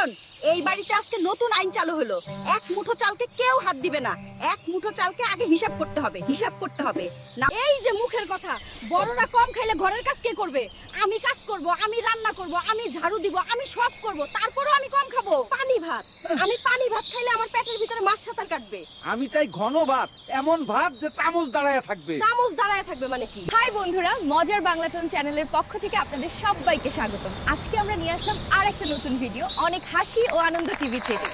শোন এই বাড়িতে আজকে নতুন আইন চালু হলো। এক মুঠো চালকে কেউ হাত দিবে না। এক মুঠো চালকে আগে হিসাব করতে হবে হিসাব করতে হবে। না এই যে মুখের কথা বড়রা কম খাইলে ঘরের কাজ কে করবে? আমি কাজ করব আমি রান্না করব আমি ঝাড়ু দিব আমি সব করব তারপরেও আমি কম খাব। পানি ভাত আমি পানি ভাত খাইলে আমার পেটের ভিতরে মাছ সাঁতার কাটবে। আমি চাই ঘন ভাত এমন ভাত যে চামচ দাঁড়ায় থাকবে। চামচ দাঁড়ায় থাকবে মানে কি? হাই বন্ধুরা মজার বাংলাটন চ্যানেলের পক্ষ থেকে আপনাদের সবাইকে স্বাগতম। আজকে আমরা নিয়ে আসলাম আর একটা নতুন ভিডিও অনেক হাসি ও আনন্দ টিভি থেকে।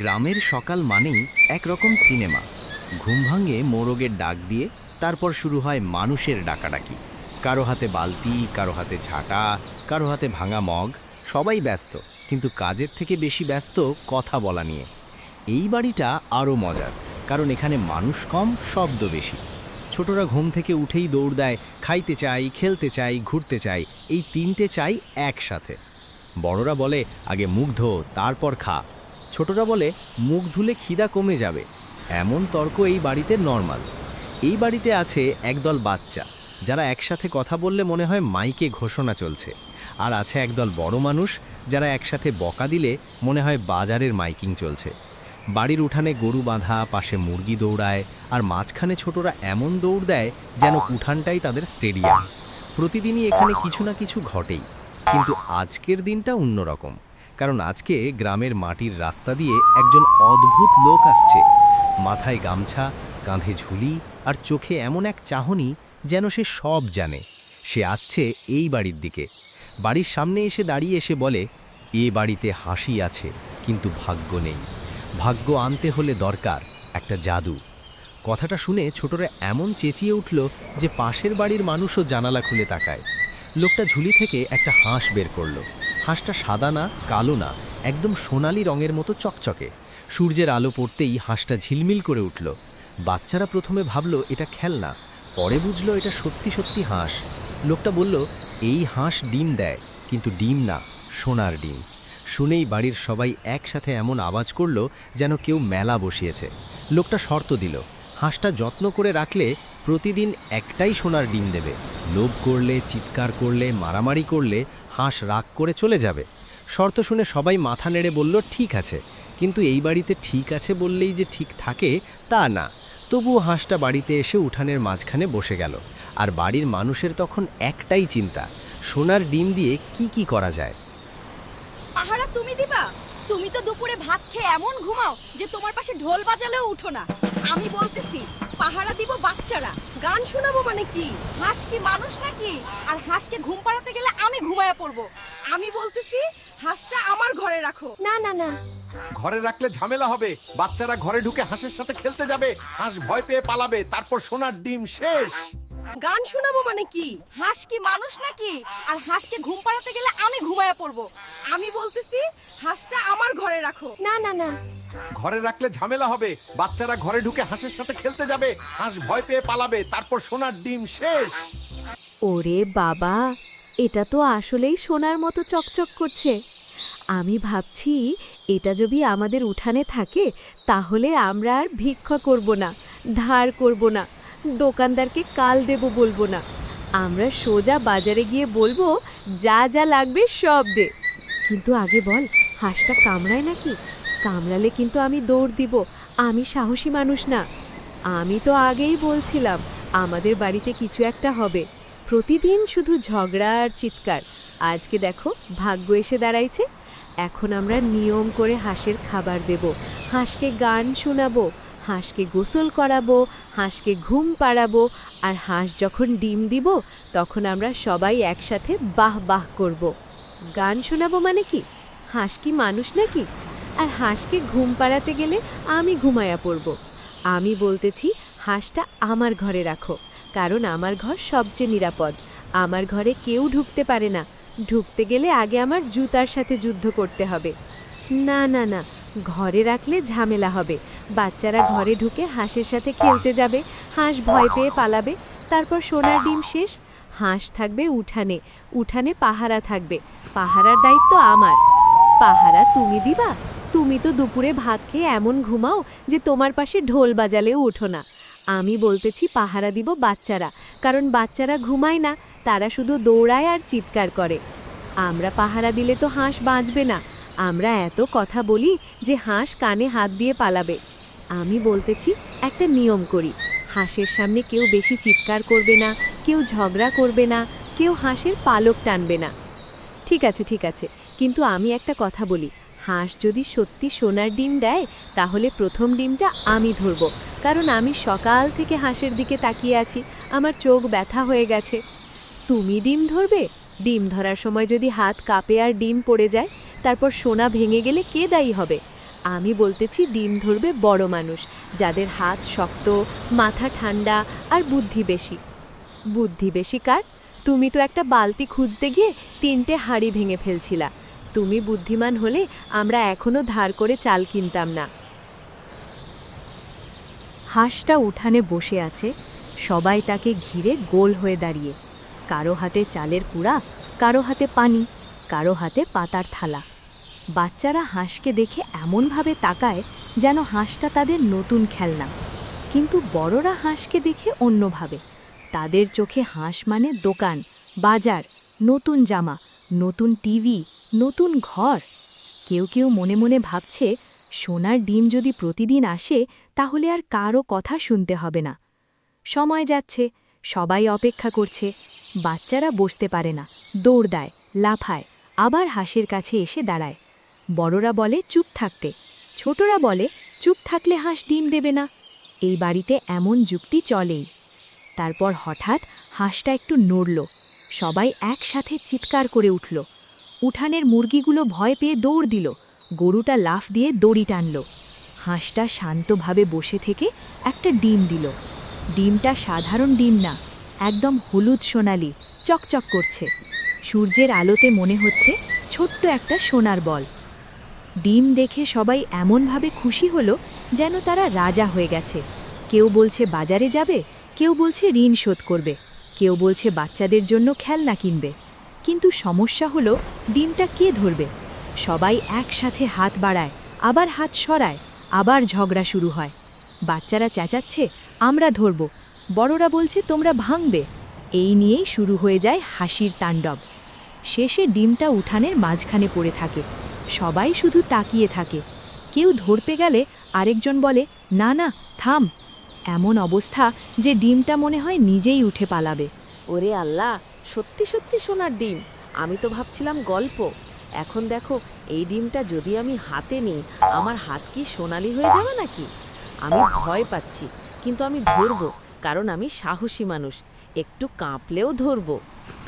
গ্রামের সকাল মানেই একরকম সিনেমা। ঘুম ভাঙে মোরগের ডাক দিয়ে, তারপর শুরু হয় মানুষের ডাকাডাকি। কারও হাতে বালতি, কারও হাতে ঝাঁটা, কারও হাতে ভাঙা মগ, সবাই ব্যস্ত। কিন্তু কাজের থেকে বেশি ব্যস্ত কথা বলা নিয়ে। এই বাড়িটা আরও মজার, কারণ এখানে মানুষ কম, শব্দ বেশি। ছোটরা ঘুম থেকে উঠেই দৌড় দেয়, খাইতে চাই খেলতে চাই ঘুরতে চাই এই তিনটে চাই একসাথে। বড়রা বলে, আগে মুখ ধো, তারপর খা। ছোটরা বলে, মুখ ধুলে খিদা কমে যাবে। এমন তর্ক এই বাড়িতে নর্মাল। এই বাড়িতে আছে একদল বাচ্চা, যারা একসাথে কথা বললে মনে হয় মাইকে ঘোষণা চলছে। আর আছে একদল বড় মানুষ, যারা একসাথে বকা দিলে মনে হয় বাজারের মাইকিং চলছে। বাড়ির উঠানে গরু বাঁধা, পাশে মুরগি দৌড়ায়, আর মাঝখানে ছোটরা এমন দৌড় দেয় যেন উঠানটাই তাদের স্টেডিয়াম। প্রতিদিনই এখানে কিছু না কিছু ঘটেই। কিন্তু আজকের দিনটা অন্যরকম কারণ আজকে গ্রামের মাটির রাস্তা দিয়ে একজন অদ্ভুত লোক আসছে। মাথায় গামছা, কাঁধে ঝুলি আর চোখে এমন এক চাহনি যেন সে সব জানে। সে আসছে এই বাড়ির দিকে। বাড়ির সামনে এসে দাঁড়িয়ে এসে বলে, এ বাড়িতে হাসি আছে, কিন্তু ভাগ্য নেই। ভাগ্য আনতে হলে দরকার একটা জাদু। কথাটা শুনে ছোটরা এমন চেঁচিয়ে উঠল যে পাশের বাড়ির মানুষও জানালা খুলে তাকায়। লোকটা ঝুলি থেকে একটা হাঁস বের করল। হাঁসটা সাদা না, কালো না, একদম সোনালি রঙের মতো চকচকে। সূর্যের আলো পড়তেই হাঁসটা ঝিলমিল করে উঠল। বাচ্চারা প্রথমে ভাবলো, এটা খেলনা। পরে বুঝলো, এটা সত্যি সত্যি হাঁস। লোকটা বলল, এই হাঁস ডিম দেয়, কিন্তু ডিম না, সোনার ডিম। শুনেই বাড়ির সবাই একসাথে এমন আওয়াজ করল, যেন কেউ মেলা বসিয়েছে। লোকটা শর্ত দিল হাঁসটা যত্ন করে রাখলে প্রতিদিন একটাই সোনার ডিম দেবে। লোভ করলে, চিৎকার করলে, মারামারি করলে হাঁস রাগ করে চলে যাবে। শর্ত শুনে সবাই মাথা নেড়ে বলল, ঠিক আছে। কিন্তু এই বাড়িতে ঠিক আছে বললেই যে ঠিক থাকে, তা না। তবুও হাঁসটা বাড়িতে এসে উঠানের মাঝখানে বসে গেল। আর বাড়ির মানুষের তখন একটাই চিন্তা, সোনার ডিম দিয়ে কি কি করা যায়? পাহারা তুমি দিবা? তুমি তো দুপুরে ভাত খেয়ে এমন ঘুমাও যে তোমার পাশে ঢোল বাজালেও উঠো না। আমি বলতেছি পাহারা দিব বাচ্চারা। গান শোনাবো মানে কি? হাঁস কি মানুষ নাকি? আর হাঁসকে ঘুম পাড়াতে গেলে আমি ঘুমায়া পড়ব। আমি বলতেছি হাঁসটা আমার ঘরে রাখো। না না না। ঘরে রাখলে ঝামেলা হবে। বাচ্চারা ঘরে ঢুকে হাঁসের সাথে খেলতে যাবে। হাঁস ভয় পেয়ে পালাবে। তারপর সোনার ডিম শেষ। গান শোনাবো মানে কি? হাঁস কি মানুষ নাকি? আর হাঁসকে ঘুম পাড়াতে গেলে আমি ঘুমায়া পড়ব। আমি বলতেছি হাঁসটা আমার ঘরে রাখো। না না না। ঘরে রাখলে ঝামেলা হবে। বাচ্চারা ঘরে ঢুকে হাঁসের সাথে খেলতে যাবে। হাঁস ভয় পেয়ে পালাবে। তারপর সোনার ডিম শেষ। ওরে বাবা এটা তো আসলেই সোনার মতো চকচক করছে। আমি ভাবছি এটা যদি আমাদের উঠানে থাকে তাহলে আমরা আর ভিক্ষা করব না ধার করব না দোকানদারকে কাল দেব বলব না। আমরা সোজা বাজারে গিয়ে বলব যা যা লাগবে সব দে। কিন্তু আগে বল হাঁসটা কামড়ায় নাকি? কামড়ালে কিন্তু আমি দৌড় দিব। আমি সাহসী মানুষ না। আমি তো আগেই বলছিলাম, আমাদের বাড়িতে কিছু একটা হবে। প্রতিদিন শুধু ঝগড়া আর চিৎকার। আজকে দেখো, ভাগ্য এসে দাঁড়াইছে। এখন আমরা নিয়ম করে হাঁসের খাবার দেব। হাঁসকে গান শোনাবো, হাঁসকে গোসল করাবো, হাঁসকে ঘুম পাড়াবো আর হাঁস যখন ডিম দিব, তখন আমরা সবাই একসাথে বাহ বাহ করব। গান শোনাবো মানে কি? হাঁস কি মানুষ নাকি? আর হাঁসকে ঘুম পাড়াতে গেলে আমি ঘুমায়া পড়ব। আমি বলতেছি, হাঁসটা আমার ঘরে রাখো, কারণ আমার ঘর সবচেয়ে নিরাপদ। আমার ঘরে কেউ ঢুকতে পারে না। ঢুকতে গেলে আগে আমার জুতার সাথে যুদ্ধ করতে হবে। না না না, ঘরে রাখলে ঝামেলা হবে। বাচ্চারা ঘরে ঢুকে হাঁসের সাথে খেলতে যাবে, হাঁস ভয় পেয়ে পালাবে, তারপর সোনার ডিম শেষ। হাঁস থাকবে উঠানে উঠানে পাহারা থাকবে। পাহারার দায়িত্ব আমার। পাহারা তুমি দিবা? তুমি তো দুপুরে ভাত খেয়ে এমন ঘুমাও যে তোমার পাশে ঢোল বাজালেও ওঠো না। আমি বলতেছি পাহারা দিব বাচ্চারা, কারণ বাচ্চারা ঘুমায় না, তারা শুধু দৌড়ায় আর চিৎকার করে। আমরা পাহারা দিলে তো হাঁস বাঁচবে না। আমরা এত কথা বলি যে হাঁস কানে হাত দিয়ে পালাবে। আমি বলতেছি একটা নিয়ম করি, হাঁসের সামনে কেউ বেশি চিৎকার করবে না, কেউ ঝগড়া করবে না, কেউ হাঁসের পালক টানবে না। ঠিক আছে ঠিক আছে কিন্তু আমি একটা কথা বলি, হাঁস যদি সত্যি সোনার ডিম দেয়, তাহলে প্রথম ডিমটা আমি ধরব, কারণ আমি সকাল থেকে হাঁসের দিকে তাকিয়ে আছি, আমার চোখ ব্যথা হয়ে গেছে। তুমি ডিম ধরবে? ডিম ধরার সময় যদি হাত কাঁপে আর ডিম পড়ে যায়, তারপর সোনা ভেঙে গেলে কে দায়ী হবে? আমি বলতেছি ডিম ধরবে বড় মানুষ, যাদের হাত শক্ত, মাথা ঠান্ডা আর বুদ্ধি বেশি। বুদ্ধি বেশি কার? তুমি তো একটা বালতি খুঁজতে গিয়ে তিনটে হাঁড়ি ভেঙে ফেলছিলা। তুমি বুদ্ধিমান হলে আমরা এখনও ধার করে চাল কিনতাম না। হাঁসটা উঠানে বসে আছে, সবাই তাকে ঘিরে গোল হয়ে দাঁড়িয়ে। কারও হাতে চালের কুড়া, কারও হাতে পানি, কারও হাতে পাতার থালা। বাচ্চারা হাঁসকে দেখে এমনভাবে তাকায় যেন হাঁসটা তাদের নতুন খেলনা। কিন্তু বড়রা হাঁসকে দেখে অন্যভাবে। তাদের চোখে হাঁস মানে দোকান, বাজার, নতুন জামা, নতুন টিভি নতুন ঘর। কেউ কেউ মনে মনে ভাবছে, সোনার ডিম যদি প্রতিদিন আসে, তাহলে আর কারও কথা শুনতে হবে না। সময় যাচ্ছে, সবাই অপেক্ষা করছে, বাচ্চারা বসতে পারে না, দৌড় দেয়, লাফায়, আবার হাঁসের কাছে এসে দাঁড়ায়। বড়রা বলে, চুপ থাকতে। ছোটরা বলে, চুপ থাকলে হাঁস ডিম দেবে না। এই বাড়িতে এমন যুক্তি চলেই। তারপর হঠাৎ হাঁসটা একটু নড়ল। সবাই একসাথে চিৎকার করে উঠল। উঠানের মুরগিগুলো ভয় পেয়ে দৌড় দিল। গরুটা লাফ দিয়ে দড়ি টানল। হাঁসটা শান্তভাবে বসে থেকে একটা ডিম দিল। ডিমটা সাধারণ ডিম না, একদম হলুদ সোনালি, চকচক করছে। সূর্যের আলোতে মনে হচ্ছে ছোট্ট একটা সোনার বল। ডিম দেখে সবাই এমনভাবে খুশি হলো যেন তারা রাজা হয়ে গেছে। কেউ বলছে বাজারে যাবে, কেউ বলছে ঋণ শোধ করবে, কেউ বলছে বাচ্চাদের জন্য খেলনা কিনবে। কিন্তু সমস্যা হলো, ডিমটা কে ধরবে? সবাই একসাথে হাত বাড়ায়, আবার হাত সরায়, আবার ঝগড়া শুরু হয়। বাচ্চারা চেঁচাচ্ছে, আমরা ধরব। বড়রা বলছে, তোমরা ভাঙবে। এই নিয়েই শুরু হয়ে যায় হাসির তাণ্ডব। শেষে ডিমটা উঠানের মাঝখানে পড়ে থাকে। সবাই শুধু তাকিয়ে থাকে। কেউ ধরতে গেলে আরেকজন বলে, না না, থাম। এমন অবস্থা যে ডিমটা মনে হয় নিজেই উঠে পালাবে। ওরে আল্লাহ সত্যি সত্যি সোনার ডিম। আমি তো ভাবছিলাম গল্প। এখন দেখো, এই ডিমটা যদি আমি হাতে নিই, আমার হাত কি সোনালি হয়ে যাবে নাকি? আমি ভয় পাচ্ছি, কিন্তু আমি ধরবো, কারণ আমি সাহসী মানুষ। একটু কাঁপলেও ধরবো।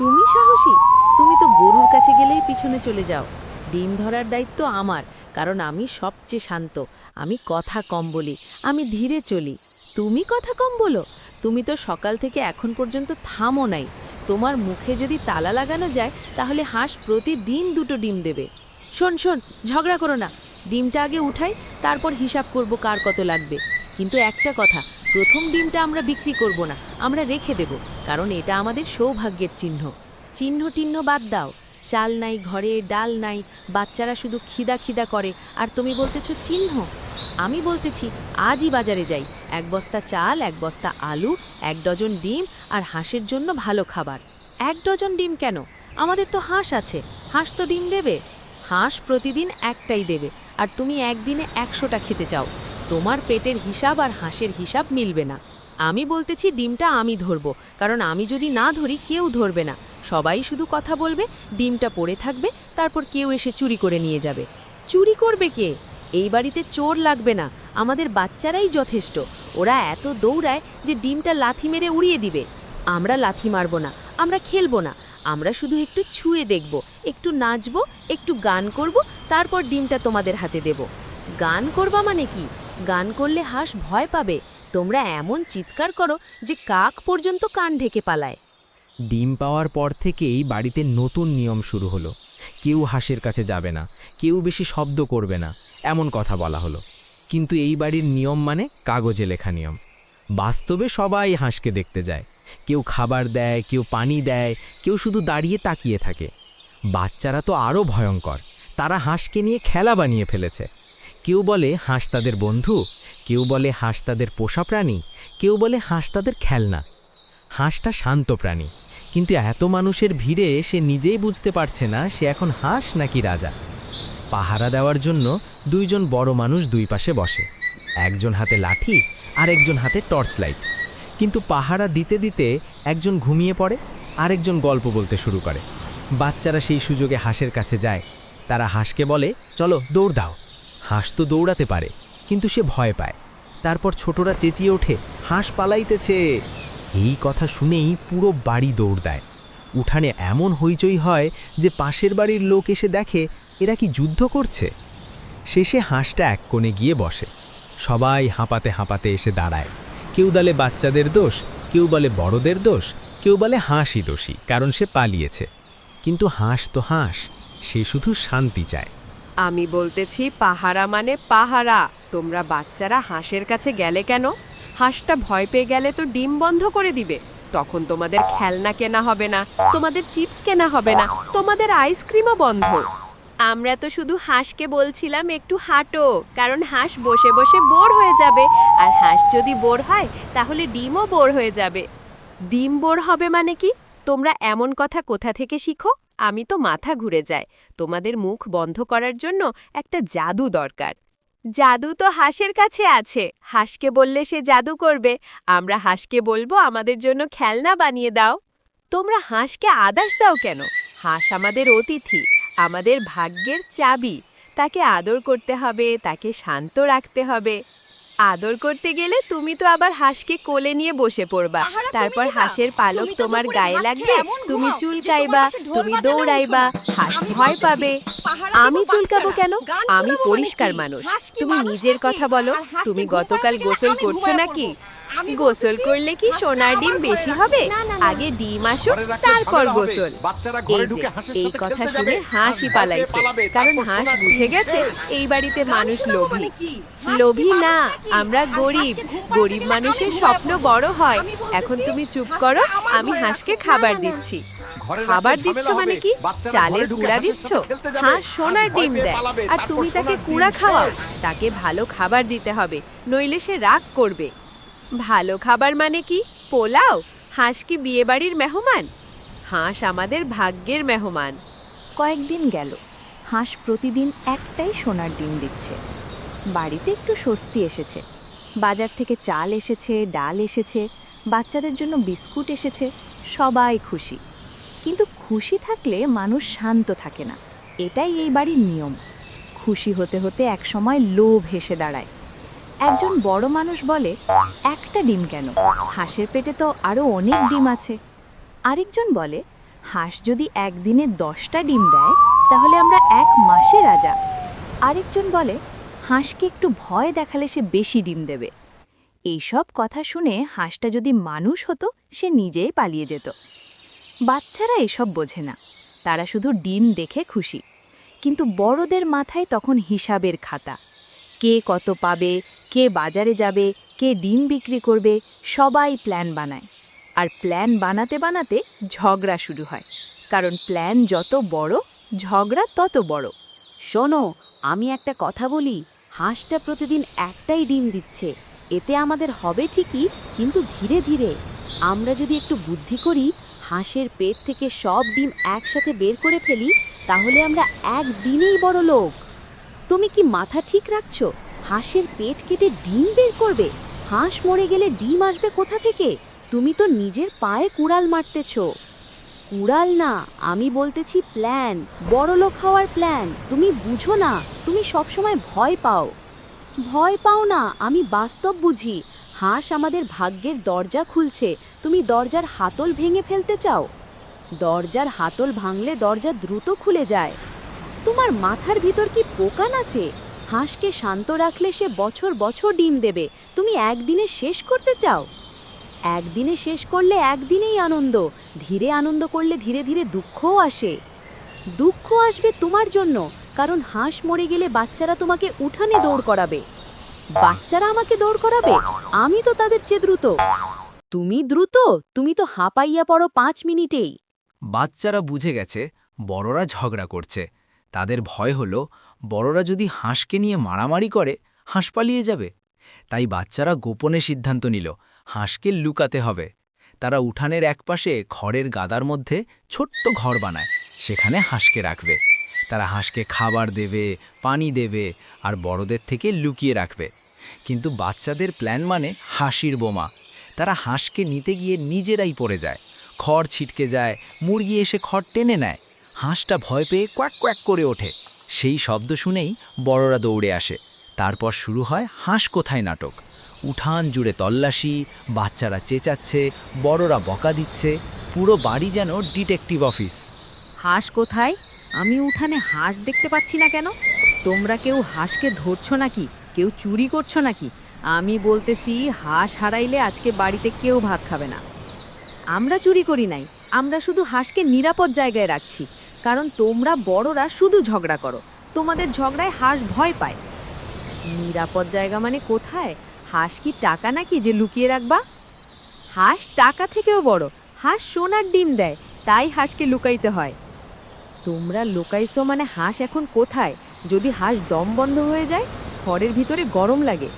তুমি সাহসী? তুমি তো গরুর কাছে গেলেই পিছনে চলে যাও। ডিম ধরার দায়িত্ব আমার, কারণ আমি সবচেয়ে শান্ত। আমি কথা কম বলি, আমি ধীরে চলি। তুমি কথা কম বলো। তুমি তো সকাল থেকে এখন পর্যন্ত থামো নাই। তোমার মুখে যদি তালা লাগানো যায়, তাহলে হাঁস প্রতিদিন দুটো ডিম দেবে। শোন শোন, ঝগড়া করো না। ডিমটা আগে উঠাই, তারপর হিসাব করব কার কত লাগবে। কিন্তু একটা কথা, প্রথম ডিমটা আমরা বিক্রি করব না, আমরা রেখে দেব, কারণ এটা আমাদের সৌভাগ্যের চিহ্ন। চিহ্ন, টিহ্ন বাদ দাও। চাল নাই, ঘরে ডাল নাই, বাচ্চারা শুধু খিদা খিদা করে। আর তুমি বলতেছো চিহ্ন? আমি বলতেছি, আজই বাজারে যাই। এক বস্তা চাল, এক বস্তা আলু, এক ডজন ডিম আর হাঁসের জন্য ভালো খাবার। এক ডজন ডিম কেন? আমাদের তো হাঁস আছে। হাঁস তো ডিম দেবে। হাঁস প্রতিদিন একটাই দেবে আর তুমি একদিনে একশোটা খেতে চাও। তোমার পেটের হিসাব আর হাঁসের হিসাব মিলবে না। আমি বলতেছি, ডিমটা আমি ধরবো। কারণ আমি যদি না ধরি, কেউ ধরবে না। সবাই শুধু কথা বলবে, ডিমটা পড়ে থাকবে, তারপর কেউ এসে চুরি করে নিয়ে যাবে। চুরি করবে কে? এই বাড়িতে চোর লাগবে না, আমাদের বাচ্চারাই যথেষ্ট। ওরা এত দৌড়ায় যে ডিমটা লাথি মেরে উড়িয়ে দিবে। আমরা লাথি মারব না, আমরা খেলব না, আমরা শুধু একটু ছুঁয়ে দেখব, একটু নাচব, একটু গান করব, তারপর ডিমটা তোমাদের হাতে দেব। গান করবা মানে কি? গান করলে হাঁস ভয় পাবে। তোমরা এমন চিৎকার করো যে কাক পর্যন্ত কান ঢেকে পালায়। ডিম পাওয়ার পর থেকেই বাড়িতে নতুন নিয়ম শুরু হলো। কেউ হাঁসের কাছে যাবে না কেউ বেশি শব্দ করবে না, এমন কথা বলা হলো। কিন্তু এই বাড়ির নিয়ম মানে কাগজে লেখা নিয়ম। বাস্তবে সবাই হাঁসকে দেখতে যায়। কেউ খাবার দেয়, কেউ পানি দেয়, কেউ শুধু দাঁড়িয়ে তাকিয়ে থাকে। বাচ্চারা তো আরও ভয়ঙ্কর। তারা হাঁসকে নিয়ে খেলা বানিয়ে ফেলেছে। কেউ বলে হাঁস তাদের বন্ধু, কেউ বলে হাঁস তাদের পোষা প্রাণী, কেউ বলে হাঁস তাদের খেলনা। হাঁসটা শান্ত প্রাণী। কিন্তু এত মানুষের ভিড়ে সে নিজেই বুঝতে পারছে না সে এখন হাঁস নাকি রাজা। পাহারা দেওয়ার জন্য দুইজন বড় মানুষ দুই পাশে বসে। একজন হাতে লাঠি আর একজন হাতে টর্চ লাইট কিন্তু পাহারা দিতে দিতে একজন ঘুমিয়ে পড়ে, আরেকজন গল্প বলতে শুরু করে। বাচ্চারা সেই সুযোগে হাঁসের কাছে যায়। তারা হাঁসকে বলে, চলো, দৌড় দাও। হাঁস তো দৌড়াতে পারে, কিন্তু সে ভয় পায়। তারপর ছোটরা চেঁচিয়ে ওঠে, হাঁস পালাইতেছে। এই কথা শুনেই পুরো বাড়ি দৌড় দেয়। উঠানে এমন হইচই হয় যে পাশের বাড়ির লোক এসে দেখে এরা কি যুদ্ধ করছে? শেষে হাঁসটা এক কোণে গিয়ে বসে। সবাই হাঁপাতে হাঁপাতে এসে দাঁড়ায়। কেউ বলে বাচ্চাদের দোষ, কেউ বলে বড়দের দোষ, কেউ বলে হাঁসই দোষী, কারণ সে পালিয়েছে। কিন্তু হাঁস তো হাঁস, সে শুধু শান্তি চায়। আমি বলতেছি পাহারা মানে পাহারা। তোমরা বাচ্চারা হাঁসের কাছে গেলে কেন? হাঁসটা ভয় পেয়ে গেলে তো ডিম বন্ধ করে দিবে। তখন তোমাদের খেলনা কেনা হবে না, তোমাদের চিপস কেনা হবে না, তোমাদের আইসক্রিমও বন্ধ। আমরা তো শুধু হাঁসকে বলছিলাম একটু হাঁটো, কারণ হাঁস বসে বসে বোর হয়ে যাবে। আর হাঁস যদি বোর হয়, তাহলে ডিমও বোর হয়ে যাবে। ডিম বোর হবে মানে কি? তোমরা এমন কথা কোথা থেকে শিখো? আমি তো মাথা ঘুরে যায় তোমাদের মুখ বন্ধ করার জন্য একটা জাদু দরকার। জাদু তো হাঁসের কাছে আছে। হাঁসকে বললে সে জাদু করবে। আমরা হাঁসকে বলব, আমাদের জন্য খেলনা বানিয়ে দাও। তোমরা হাঁসকে আদাস দাও কেন? হাঁস আমাদের অতিথি। আমাদের ভাগ্যের চাবি। তাকে আদর করতে হবে তাকে শান্ত রাখতে হবে। আদর করতে গেলে তুমি তো আবার হাঁসকে কোলে নিয়ে বসে পড়বা। তারপর হাঁসের পালক তোমার গায়ে লাগবে তুমি চুলকাইবা তুমি দৌড়াইবা হাঁস ভয় পাবে। আমি চুলকাবো কেন? আমি পরিষ্কার মানুষ। তুমি নিজের কথা বলো। তুমি গতকাল গোসল করছ নাকি? গোসল করলে কি সোনার ডিম বেশি হবে। না, না, না। আগে ডিম আসুক তারপর গোসল। এই কথা শুনে হাঁসই পালাইছে। কারণ হাঁস বুঝে গেছে এই বাড়িতে মানুষ লোভী। মানে লোভী না নাকি? আমরা গরিব গরিব মানুষের স্বপ্ন বড় হয়। এখন তুমি চুপ করো আমি হাঁসকে খাবার। দিচ্ছি। খাবার দিচ্ছ মানে কি? চালের কুড়া দিচ্ছ? হাঁস সোনার ডিম দেয়। আর তুমি তাকে কুড়া খাওয়াও। তাকে ভালো খাবার দিতে হবে। নইলে সে রাগ করবে। ভালো খাবার মানে কি? পোলাও? হাঁস কি বিয়েবাড়ির মেহমান? হাঁস আমাদের ভাগ্যের মেহমান। কয়েকদিন গেল। হাঁস প্রতিদিন একটাই সোনার ডিম দিচ্ছে। বাড়িতে একটু স্বস্তি এসেছে। বাজার থেকে চাল এসেছে, ডাল এসেছে, বাচ্চাদের জন্য বিস্কুট এসেছে, সবাই খুশি। কিন্তু খুশি থাকলে মানুষ শান্ত থাকে না। এটাই এই বাড়ির নিয়ম। খুশি হতে হতে একসময় লোভ হেসে দাঁড়ায়। একজন বড় মানুষ বলে, একটা ডিম কেন? হাঁসের পেটে তো আরও অনেক ডিম আছে। আরেকজন বলে, হাঁস যদি একদিনে দশটা ডিম দেয়, তাহলে আমরা এক মাসে রাজা। আরেকজন বলে হাঁসকে একটু ভয় দেখালে সে বেশি ডিম দেবে। এইসব কথা শুনে হাঁসটা যদি মানুষ হতো, সে নিজেই পালিয়ে যেত। বাচ্চারা এসব বোঝে না। তারা শুধু ডিম দেখে খুশি। কিন্তু বড়দের মাথায় তখন হিসাবের খাতা। কে কত পাবে, কে বাজারে যাবে, কে ডিম বিক্রি করবে, সবাই প্ল্যান বানায়। আর প্ল্যান বানাতে বানাতে ঝগড়া শুরু হয়। কারণ প্ল্যান যত বড়, ঝগড়া তত বড়। শোনো, আমি একটা কথা বলি। হাঁসটা প্রতিদিন একটাই ডিম দিচ্ছে। এতে আমাদের হবে ঠিকই, কিন্তু ধীরে ধীরে। আমরা যদি একটু বুদ্ধি করি, হাঁসের পেট থেকে সব ডিম একসাথে বের করে ফেলি, তাহলে আমরা একদিনেই বড় লোক। তুমি কি মাথা ঠিক রাখছো? হাঁসের পেট কেটে ডিম বের করবে? হাঁস মরে গেলে ডিম আসবে কোথা থেকে? তুমি তো নিজের পায়ে কুড়াল মারতেছো। কুড়াল না, আমি বলতেছি প্ল্যান। বড় লোক হওয়ার প্ল্যান। তুমি বুঝো না, তুমি সবসময় ভয় পাও। ভয় পাও না, আমি বাস্তব বুঝি। হাঁস আমাদের ভাগ্যের দরজা খুলছে। তুমি দরজার হাতল ভেঙে ফেলতে চাও? দরজার হাতল ভাঙলে দরজা দ্রুত খুলে যায়। তোমার মাথার ভিতর কি পোকা নাচে? হাঁসকে শান্ত রাখলে সে বছর বছর ডিম দেবে। তুমি একদিনে শেষ করতে চাও? একদিনে শেষ করলে একদিনেই আনন্দ, ধীরে আনন্দ করলে ধীরে ধীরে দুঃখও আসে। দুঃখ আসবে তোমার জন্য, কারণ হাঁস মরে গেলে বাচ্চারা তোমাকে উঠানে দৌড় করাবে। বাচ্চারা আমাকে দৌড় করাবে? আমি তো তাদের চেয়ে দ্রুত। তুমি দ্রুত? তুমি তো হাঁপাইয়া পড়ো পাঁচ মিনিটেই। বাচ্চারা বুঝে গেছে, বড়রা ঝগড়া করছে। তাদের ভয় হলো, বড়রা যদি হাঁসকে নিয়ে মারামারি করে, হাঁস পালিয়ে যাবে। তাই বাচ্চারা গোপনে সিদ্ধান্ত নিল হাঁসকে লুকাতে হবে। তারা উঠানের একপাশে খড়ের গাদার মধ্যে ছোট্ট ঘর বানায়, সেখানে হাঁসকে রাখবে। তারা হাঁসকে খাবার দেবে, পানি দেবে আর বড়দের থেকে লুকিয়ে রাখবে। কিন্তু বাচ্চাদের প্ল্যান মানে হাসির বোমা। তারা হাঁসকে নিতে গিয়ে নিজেরাই পড়ে যায়। খড় ছিটকে যায়, মুরগি এসে খড় টেনে নেয়। হাঁসটা ভয় পেয়ে কোয়াক কোয়াক করে ওঠে। সেই শব্দ শুনেই বড়রা দৌড়ে আসে। তারপর শুরু হয় হাঁস কোথায় নাটক। উঠান জুড়ে তল্লাশি, বাচ্চারা চেঁচাচ্ছে, বড়রা বকা দিচ্ছে, পুরো বাড়ি যেন ডিটেকটিভ অফিস। হাঁস কোথায়? আমি উঠানে হাঁস দেখতে পাচ্ছি না কেন? তোমরা কেউ হাঁসকে ধরছো নাকি? কেউ চুরি করছ নাকি? আমি বলতেছি, হাঁস হারাইলে আজকে বাড়িতে কেউ ভাত খাবে না। আমরা চুরি করি নাই। আমরা শুধু হাঁসকে নিরাপদ জায়গায় রাখছি। কারণ তোমরা বড়রা শুধু ঝগড়া করো। তোমাদের ঝগড়ায় হাঁস ভয় পায়। নিরাপদ জায়গা মানে কোথায়? হাঁস কি টাকা নাকি যে লুকিয়ে রাখবা? হাঁস টাকা থেকেও বড়। হাঁস সোনার ডিম দেয়, তাই হাঁসকে লুকাইতে হয়। তোমরা লুকাইছো মানে হাঁস এখন কোথায়? যদি হাঁস দম বন্ধ হয়ে যায়, খড়ের ভিতরে গরম লাগে।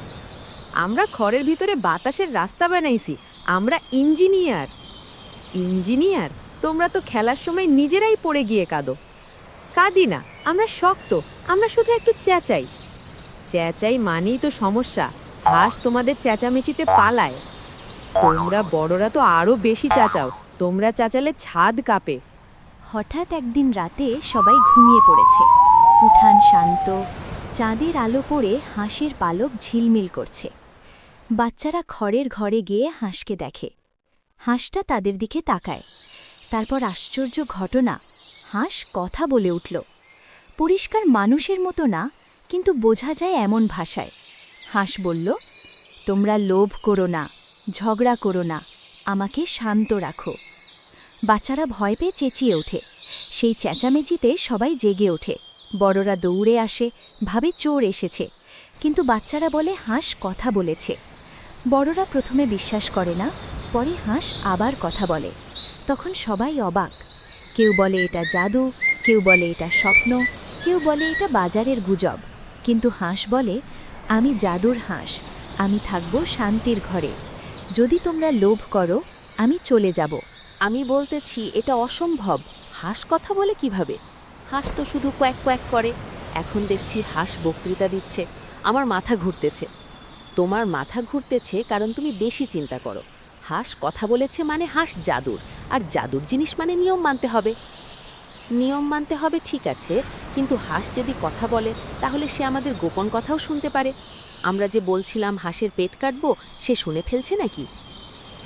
আমরা খড়ের ভিতরে বাতাসের রাস্তা বানাইছি। আমরা ইঞ্জিনিয়ার। ইঞ্জিনিয়ার? তোমরা তো খেলার সময় নিজেরাই পড়ে গিয়ে কাঁদো। কাঁদি না, আমরা শক্ত। আমরা শুধু একটু চেঁচাই। চেঁচাই মানেই তো সমস্যা। হাঁস তোমাদের চেঁচামেচিতে পালায়। তোমরা বড়রা তো আরও বেশি চাচাও, তোমরা চাচালে ছাদ কাঁপে। হঠাৎ একদিন রাতে সবাই ঘুমিয়ে পড়েছে। উঠান শান্ত, চাঁদের আলো পড়ে হাঁসের পালক ঝিলমিল করছে। বাচ্চারা খড়ের ঘরে গিয়ে হাঁসকে দেখে। হাঁসটা তাদের দিকে তাকায়। তারপর আশ্চর্য ঘটনা, হাঁস কথা বলে উঠল। পরিষ্কার মানুষের মতো না, কিন্তু বোঝা যায় এমন ভাষায়। হাঁস বলল, তোমরা লোভ করো না, ঝগড়া করো না, আমাকে শান্ত রাখো। বাচ্চারা ভয় পেয়ে চেঁচিয়ে ওঠে। সেই চেঁচামেচিতে সবাই জেগে ওঠে। বড়রা দৌড়ে আসে, ভাবে চোর এসেছে। কিন্তু বাচ্চারা বলে, হাঁস কথা বলেছে। বড়রা প্রথমে বিশ্বাস করে না, পরে হাঁস আবার কথা বলে। তখন সবাই অবাক। কেউ বলে, এটা জাদু। কেউ বলে, এটা স্বপ্ন। কেউ বলে, এটা বাজারের গুজব। কিন্তু হাঁস বলে আমি জাদুর হাঁস, আমি থাকব শান্তির ঘরে। যদি তোমরা লোভ করো, আমি চলে যাব। আমি বলতেছি, এটা অসম্ভব। হাঁস কথা বলে কীভাবে? হাঁস তো শুধু কোয়াক কোয়াক করে। এখন দেখছি হাঁস বক্তৃতা দিচ্ছে। আমার মাথা ঘুরতেছে। তোমার মাথা ঘুরতেছে কারণ তুমি বেশি চিন্তা করো। হাঁস কথা বলেছে মানে হাঁস জাদুর। আর জাদুর জিনিস মানে নিয়ম মানতে হবে। নিয়ম মানতে হবে ঠিক আছে, কিন্তু হাঁস যদি কথা বলে, তাহলে সে আমাদের গোপন কথাও শুনতে পারে। আমরা যে বলছিলাম হাঁসের পেট কাটবো, সে শুনে ফেলছে নাকি?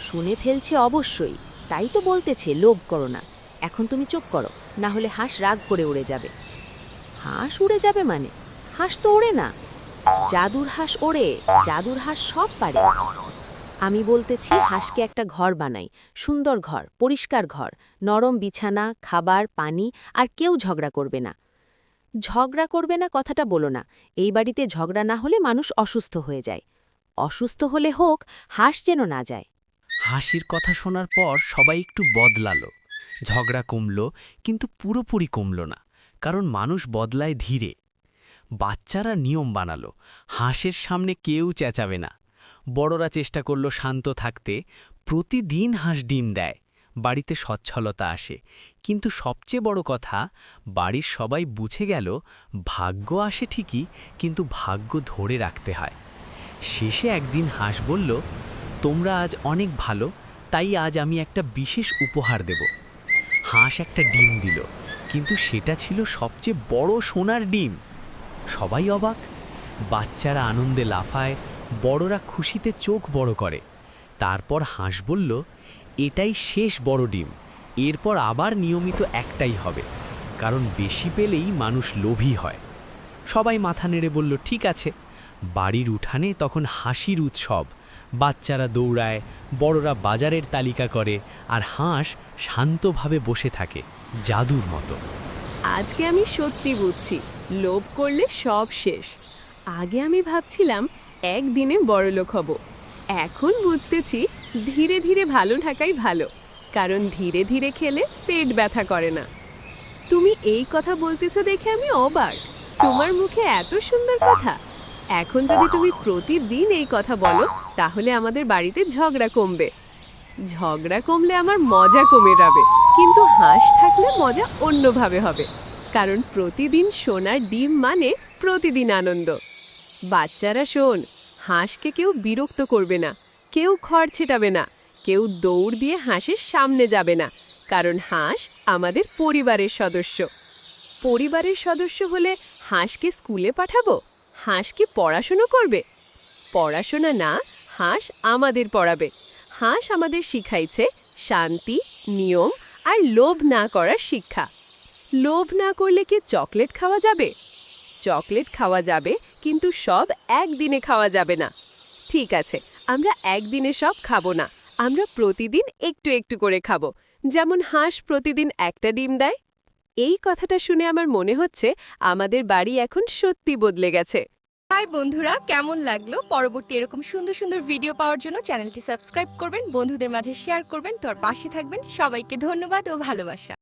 শুনে ফেলছে অবশ্যই, তাই তো বলতেছে, লোভ করো না। এখন তুমি চুপ করো, না হলে হাঁস রাগ করে উড়ে যাবে। হাঁস উড়ে যাবে মানে? হাঁস তো ওড়ে না। জাদুর হাঁস ওড়ে, জাদুর হাঁস সব পারে। আমি বলতেছি হাঁসকে একটা ঘর বানাই, সুন্দর ঘর, পরিষ্কার ঘর। নরম বিছানা, খাবার, পানি আর কেউ ঝগড়া করবে না। ঝগড়া করবে না কথাটা বলো না। এই বাড়িতে ঝগড়া না হলে মানুষ অসুস্থ হয়ে যায়। অসুস্থ হলে হোক, হাঁস যেন না যায়। হাসির কথা শোনার পর সবাই একটু বদলালো। ঝগড়া কমল, কিন্তু পুরোপুরি কমল না, কারণ মানুষ বদলায় ধীরে। বাচ্চারা নিয়ম বানালো, হাঁসের সামনে কেউ চেঁচাবে না। বড়রা চেষ্টা করল শান্ত থাকতে, প্রতিদিন হাঁস ডিম দেয়। বাড়িতে সচ্ছলতা আসে। কিন্তু সবচেয়ে বড় কথা, বাড়ির সবাই বুঝে গেল, ভাগ্য আসে ঠিকই, কিন্তু ভাগ্য ধরে রাখতে হয়। শেষে একদিন হাঁস বলল, তোমরা আজ অনেক ভালো, তাই আজ আমি একটা বিশেষ উপহার দেব। হাঁস একটা ডিম দিল, কিন্তু সেটা ছিল সবচেয়ে বড় সোনার ডিম। সবাই অবাক, বাচ্চারা আনন্দে লাফায়, বড়রা খুশিতে চোখ বড় করে। তারপর হাঁস বলল এটাই শেষ বড় ডিম। এরপর আবার নিয়মিত একটাই হবে, কারণ বেশি পেলেই মানুষ লোভী হয়। সবাই মাথা নেড়ে বলল, ঠিক আছে। বাড়ির উঠানে তখন হাসির উৎসব। বাচ্চারা দৌড়ায়, বড়রা বাজারের তালিকা করে আর হাঁস শান্তভাবে বসে থাকে, জাদুর মতো। আজকে আমি সত্যি বুঝছি, লোভ করলে সব শেষ। আগে আমি ভাবছিলাম, একদিনে বড়লোক হব। এখন বুঝতেছি ধীরে ধীরে ভালো থাকাই ভালো, কারণ ধীরে ধীরে খেলে পেট ব্যথা করে না। তুমি এই কথা বলতেছো দেখে আমি অবাক। তোমার মুখে এত সুন্দর কথা। এখন যদি তুমি প্রতিদিন এই কথা বলো, তাহলে আমাদের বাড়িতে ঝগড়া কমবে। ঝগড়া কমলে আমার মজা কমে যাবে, কিন্তু হাঁস থাকলে মজা অন্যভাবে হবে, কারণ প্রতিদিন সোনার ডিম মানে প্রতিদিন আনন্দ। বাচ্চারা শোন, হাঁসকে কেউ বিরক্ত করবে না। কেউ খড় ছেটাবে না, কেউ দৌড় দিয়ে হাঁসের সামনে যাবে না, কারণ হাঁস আমাদের পরিবারের সদস্য। পরিবারের সদস্য হলে হাঁসকে স্কুলে পাঠাবো হাঁস কি পড়াশুনো করবে। পড়াশোনা না, হাঁস আমাদের পড়াবে। হাঁস আমাদের শিখাইছে শান্তি, নিয়ম আর লোভ না করার শিক্ষা। লোভ না করলে কি চকলেট খাওয়া যাবে? চকলেট খাওয়া যাবে, কিন্তু সব একদিনে খাওয়া যাবে না। ঠিক আছে আমরা একদিনে সব খাব না, আমরা প্রতিদিন একটু একটু করে খাব। যেমন হাঁস প্রতিদিন একটা ডিম দেয়। এই কথাটা শুনে আমার মনে হচ্ছে আমাদের বাড়ি এখন সত্যি বদলে গেছে। তাই বন্ধুরা, কেমন লাগল? পরবর্তী এরকম সুন্দর সুন্দর ভিডিও পাওয়ার জন্য চ্যানেলটি সাবস্ক্রাইব করবেন, বন্ধুদের মাঝে শেয়ার করবেন তোর পাশে থাকবেন। সবাইকে ধন্যবাদ ও ভালোবাসা।